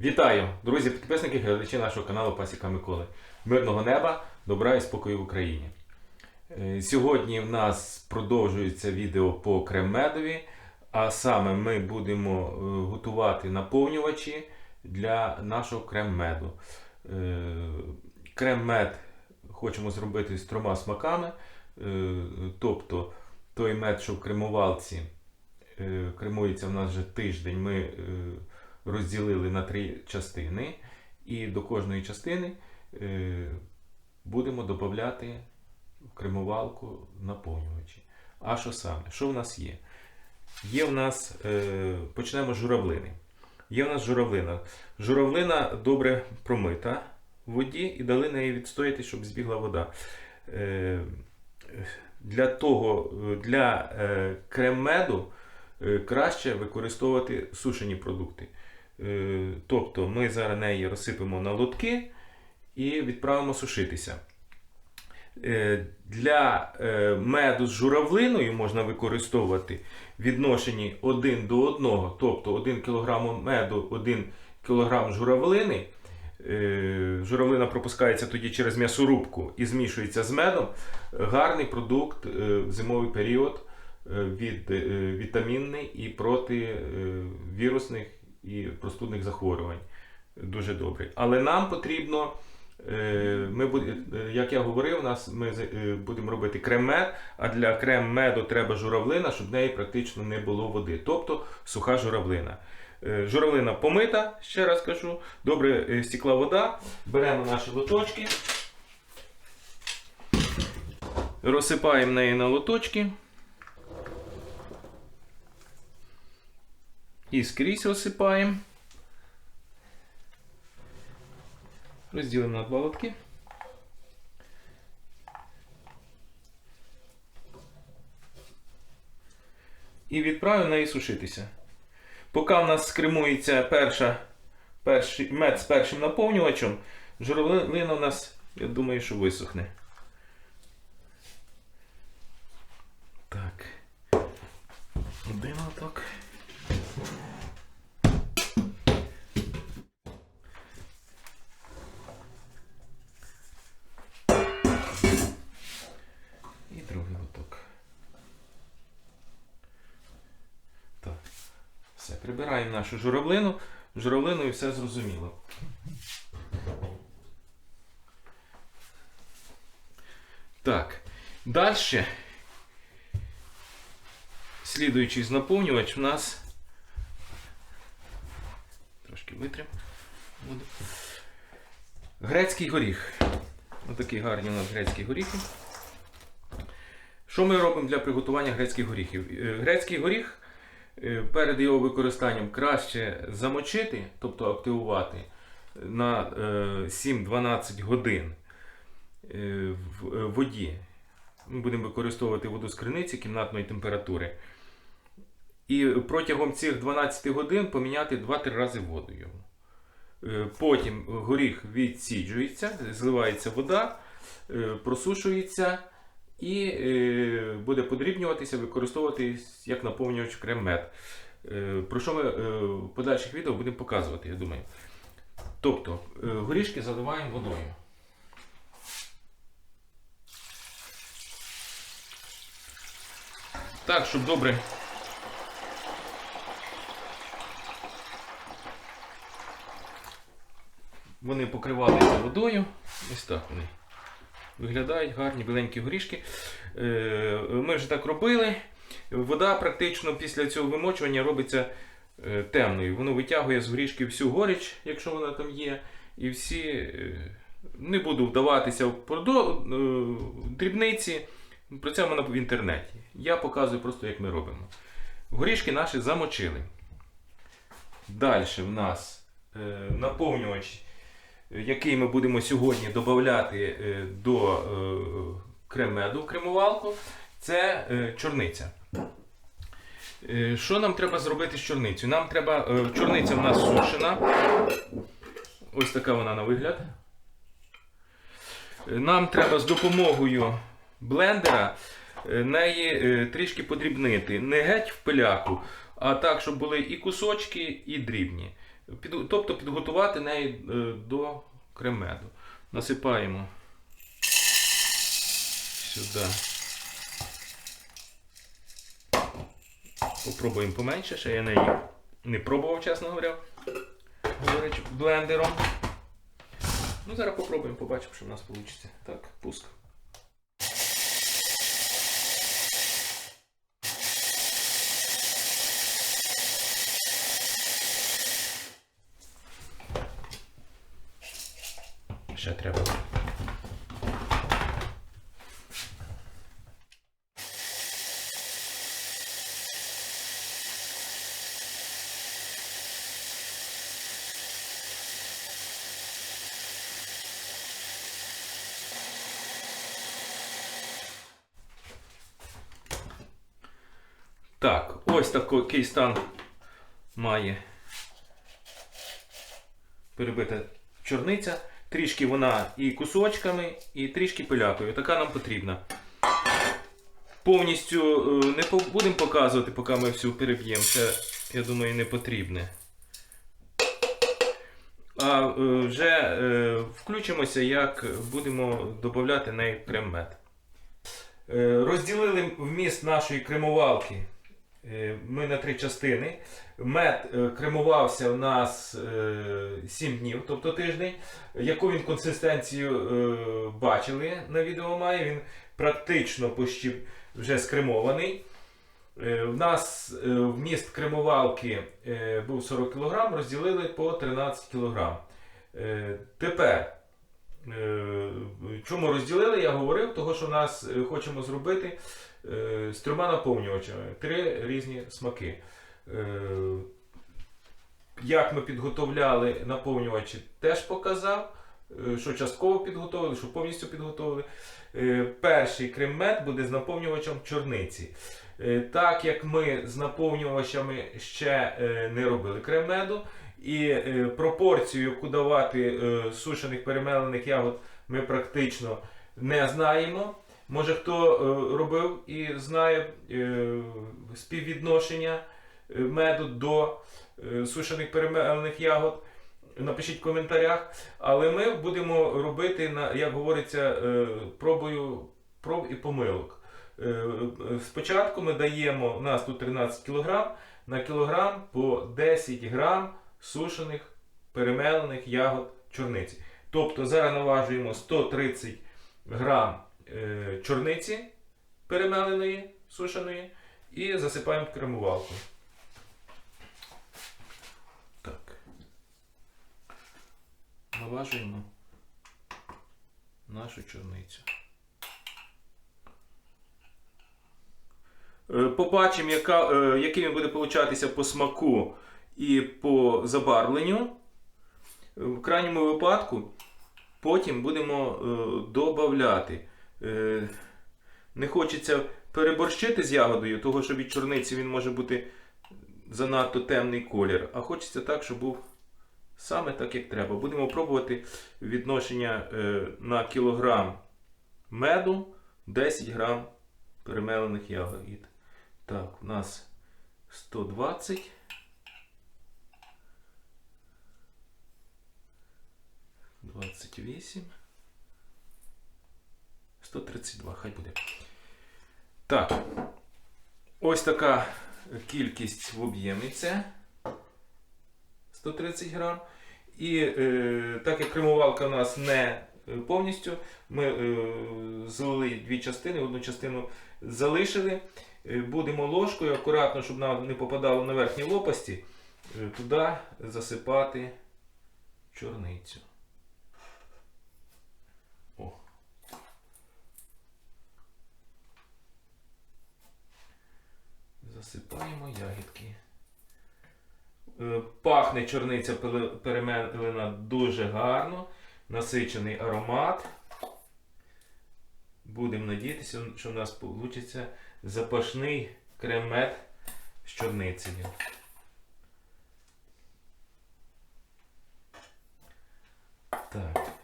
Вітаю, друзі, підписники, глядачі нашого каналу Пасіка Миколи. Мирного неба, добра і спокою в Україні. Е, Сьогодні в нас продовжується відео по крем-медові, а саме ми будемо е, готувати наповнювачі для нашого крем-меду. Е, Крем-мед хочемо зробити з трьома смаками, тобто той мед, що в кремувалці кремується в нас вже тиждень. Ми розділили на три частини, і до кожної частини е, будемо додати кремувалку наповнювачі. А що саме? Що в нас є? Є в нас, е, почнемо з журавлини. Є в нас журавлина. Журавлина добре промита в воді і дали неї відстояти, щоб збігла вода. Е, для того, для крем-меду краще використовувати сушені продукти. Е, Тобто ми зараз неї розсипемо на лотки і відправимо сушитися. Е, Для е, меду з журавлиною можна використовувати відношенні 1 до 1, тобто 1 кг меду, 1 кг журавлини. Журавлина пропускається тоді через м'ясорубку і змішується з медом. Гарний продукт в зимовий період від, вітамінний і проти е, вірусних і простудних захворювань. Дуже добрий. Але нам потрібно, е, ми е, як я говорив, нас ми е, будемо робити крем-мед, а для крем-меду треба журавлина, щоб в неї практично не було води. Тобто суха журавлина. Журавлина помита, ще раз кажу, добре стікла вода. Беремо наші лоточки, розсипаємо неї на лоточки. І скрізь розсипаємо. Розділимо на два лотки. І відправимо неї сушитися. Поки в нас скремується перша, перший мед з першим наповнювачем, журавлина у нас, я думаю, що висохне. Так. Один лоток. І другий лоток. Так. Все, прибираємо нашу журавлину. Журавлину і все зрозуміло. Так. Далі. Слідуючий наповнювач у нас. Трошки витрим. Грецький горіх. Ось гарні у нас грецькі горіхи. Що ми робимо для приготування грецьких горіхів? Е, Грецький горіх перед його використанням краще замочити, тобто активувати на е, 7-12 годин е, в е, воді. Ми будемо використовувати воду з криниці кімнатної температури. І протягом цих 12 годин поміняти 2-3 рази воду його. Е, Потім горіх відсіджується, зливається вода, е, просушується і е, буде подрібнюватися, використовуватись як наповнювач крем-мед. Е, Про що ми е, в подальших відео будемо показувати, я думаю. Тобто горішки заливаємо водою. Так, щоб добре. Вони покривалися водою. Ось так вони. Виглядають гарні біленькі горішки. Е, Ми вже так робили. Вода практично після цього вимочування робиться е, темною. Воно витягує з горішки всю горіч, якщо вона там є. І всі е, не буду вдаватися в дрібниці. Про це воно в інтернеті. Я показую просто, як ми робимо. Горішки наші замочили. Далі в нас наповнювач який ми будемо сьогодні додати е, до е, кремувалку, це е, чорниця. Що нам треба зробити з чорницею? Нам треба. Чорниця в нас сушена. Ось така вона на вигляд. Нам треба з допомогою блендера неї трішки подрібнити. Не геть в пиляку, а так, щоб були і кусочки, і дрібні. Під, тобто підготувати неї е, до кремеду. Насипаємо сюди. Попробуємо поменше, ще я неї не пробував, чесно говоря, блендером. Ну, зараз попробуємо, побачимо, що в нас вийде. Так, пуск. Ще треба. Так, ось такий стан має перебита чорниця. Трішки вона і кусочками, і трішки пилякою. Така нам потрібна. Повністю е, не будемо показувати, поки ми всю переб'ємо. Це, я думаю, не потрібне. А е, вже е, включимося, як будемо додати неї крем-мед. Розділили вміст нашої кремувалки ми на три частини. Мед е, кремувався у нас е, 7 днів, тобто тиждень. Яку він консистенцію е, бачили на відео має, він практично почти вже скремований. Е, В нас е, вміст кремувалки е, був 40 кг, розділили по 13 кг. Е, Тепер, е, чому розділили, я говорив, того що нас е, хочемо зробити е, з трьома наповнювачами. Три різні смаки. Е, Як ми підготовляли наповнювачі, теж показав. Е, Що частково підготовили, що повністю підготовили. Е, Перший крем-мед буде з наповнювачем чорниці. Е, Так як ми з наповнювачами ще е, не робили крем-меду, і е, пропорцію, яку давати е, сушених перемелених ягод, ми практично не знаємо. Може хто е, робив і знає е, співвідношення е, меду до сушених перемелених ягод. Напишіть в коментарях. Але ми будемо робити, як говориться, пробою проб і помилок. Спочатку ми даємо, у нас тут 13 кг, на кілограм по 10 грам сушених перемелених ягод чорниці. Тобто зараз наважуємо 130 грам е, чорниці перемеленої, сушеної, і засипаємо в кремувалку. Так. Наважуємо нашу чорницю. Е, Побачимо, яка, е, який він буде получатися по смаку і по забарвленню. В крайньому випадку потім будемо додавати. Е, не хочеться переборщити з ягодою, того що від чорниці він може бути занадто темний колір. А хочеться так, щоб був саме так, як треба. Будемо пробувати відношення е, на кілограм меду 10 грам перемелених ягід. Так, у нас 120. Двадцять вісім. 132, хай буде. Так. Ось така кількість в об'ємі це 130 грам. І е, так як кремувалка у нас не е, повністю, ми е, злили дві частини, одну частину залишили. Е, будемо ложкою акуратно, щоб нам не попадало на верхні лопасті, е, туди засипати чорницю. Засипаємо ягідки. Е, Пахне чорниця перемелена дуже гарно, насичений аромат. Будемо надіятися, що в нас вийде запашний крем-мед з чорницею. Так.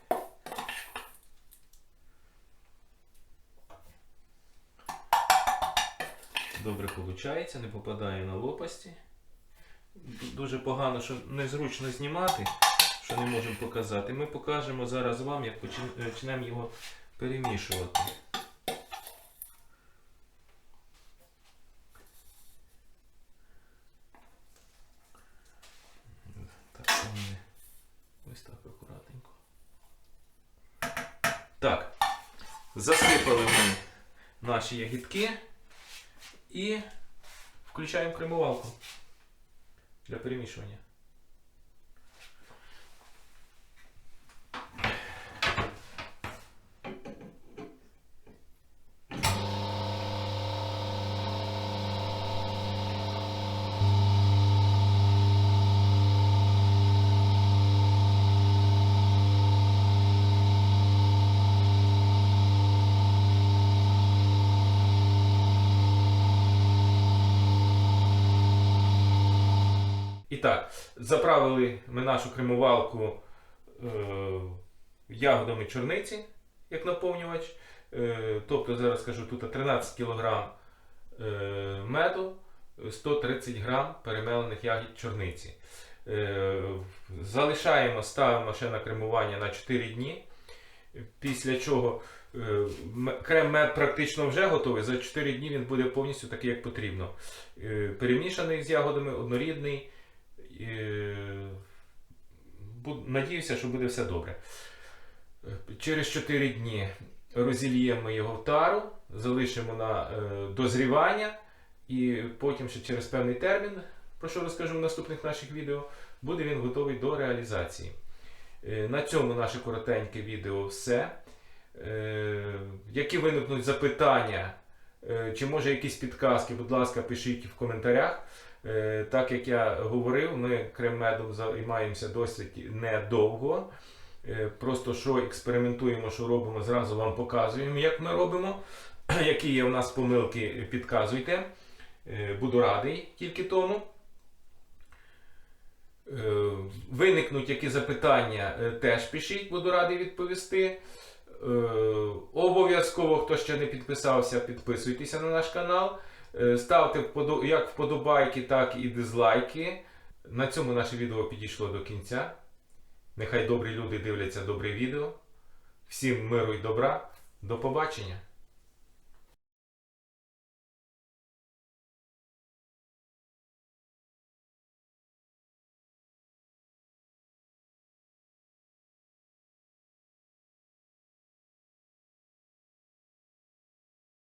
Добре виходить, не попадає на лопасті. дуже погано, що незручно знімати, що не можемо показати. Ми покажемо зараз вам, як почнемо його перемішувати. Так. Ось так акуратненько. Так. Засипали ми наші ягідки і включаємо кремувалку для перемішування. І так, заправили ми нашу кремувалку е, ягодами чорниці, як наповнювач. Е, тобто, зараз скажу, тут 13 кг е, меду, 130 г перемелених ягід чорниці. Е, залишаємо, ставимо ще на кремування на 4 дні. Після чого е, крем-мед практично вже готовий. За 4 дні він буде повністю такий, як потрібно. Е, перемішаний з ягодами, однорідний. Надіюся, що буде все добре. Через 4 дні розільємо його в тару, залишимо на е, дозрівання, і потім ще через певний термін, про що розкажу в наступних наших відео, буде він готовий до реалізації. Е, На цьому наше коротеньке відео все. Е, Які виникнуть запитання, чи може якісь підказки, будь ласка, пишіть в коментарях. Е, Так як я говорив, ми крем-медом займаємося досить недовго. Е, Просто що експериментуємо, що робимо, зразу вам показуємо, як ми робимо. Які є у нас помилки, підказуйте. Е, Буду радий тільки тому. Виникнуть які запитання, теж пишіть, буду радий відповісти. Обов'язково, хто ще не підписався, підписуйтеся на наш канал. Е, Ставте як вподобайки, так і дизлайки. На цьому наше відео підійшло до кінця. Нехай добрі люди дивляться добре відео. Всім миру і добра. До побачення!